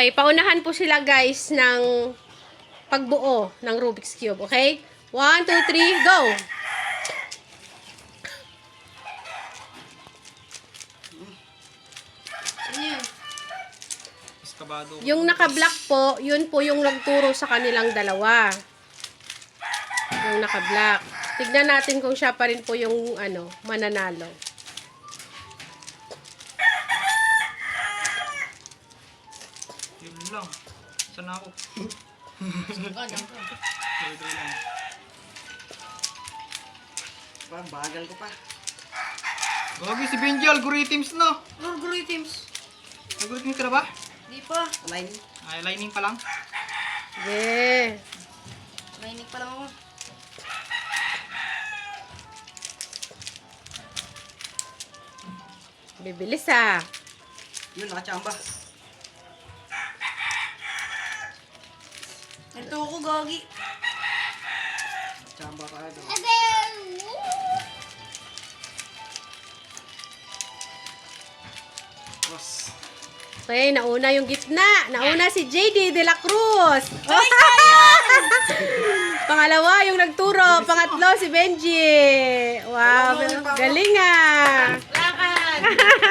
Okay, paunahan po sila guys ng pagbuo ng Rubik's Cube. Okay? One, two, three, go! Yun? Iskabado. Yung naka-black po, yun po yung nagturo sa kanilang dalawa. Yung naka-black. Tignan natin kung siya pa rin po yung ano, mananalo. Yun lang. Saan na ako? Dali-dali lang. Pa, bagal ko pa. Gagi si Benji, algorithms na. Algorithms. Algorithms ka na ba? Di pa. Line. Ay, lining pa lang. Yeah. Mainig pa lang ako. Bibilis ah. Yun, nakachamba. Ito ako, Gagi. Chamba pa ito. Cross. Okay, nauna yung gitna. Nauna si JD de la Cruz. Pangalawa, yung nagturo. Pangatlo, si Benji. Wow, galing ah. Lakad!